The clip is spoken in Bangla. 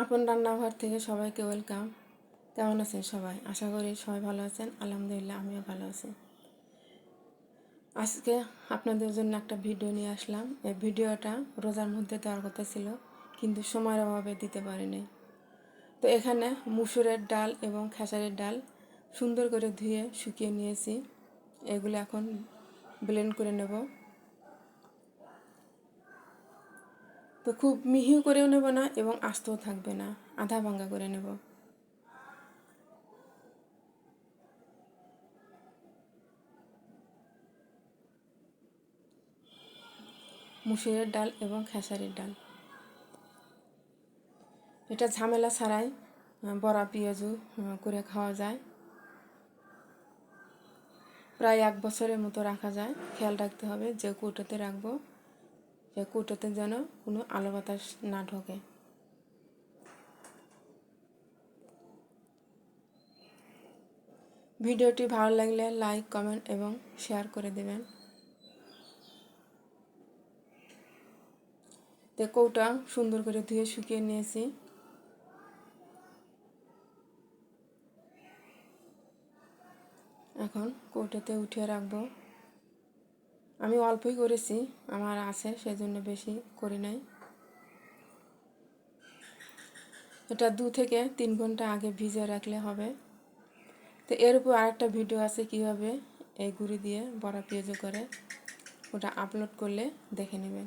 আপন রান্নাঘর থেকে সবাইকে ওয়েলকাম কেমন আছেন সবাই? আশা করি সবাই ভালো আছেন। আলহামদুলিল্লাহ, আমিও ভালো আছি। আজকে আপনাদের জন্য একটা ভিডিও নিয়ে আসলাম। এই ভিডিওটা রোজার মধ্যে দেওয়ার কথা ছিল, কিন্তু সময়ের অভাবে দিতে পারিনি। তো এখানে মুসুরের ডাল এবং খেসারের ডাল সুন্দর করে ধুয়ে শুকিয়ে নিয়েছি। এগুলো এখন ব্লেন্ড করে নেব। তো খুব মিহিও করেও নেব না এবং আস্তও থাকবে না, আধা ভাঙ্গা করে নেব। মুসুরের ডাল এবং খেসারির ডাল। এটা ঝামেলা ছাড়াই বড়া পেঁয়াজু করে খাওয়া যায়। প্রায় এক বছরের মতো রাখা যায়। খেয়াল রাখতে হবে যে কৌটোতে রাখব। যে কৌটোতে যেন কোনো আলো বাতাস না ঢোকে। ভিডিওটি ভালো লাগলে লাইক, কমেন্ট এবং শেয়ার করে দেবেন। তো কৌটা সুন্দর করে ধুয়ে শুকিয়ে নিয়েছি। এখন কৌটাতে উঠিয়ে রাখব। আমি অল্পই করেছি, আমার আছে, সেজন্য বেশি করি নাই। এটা দু থেকে তিন ঘণ্টা আগে ভিজে রাখলে হবে। তো এর উপর আরেকটা ভিডিও আছে কীভাবে এই গুঁড়ি দিয়ে বড়া পেঁয়াজ করে, ওটা আপলোড করলে দেখে নেবেন।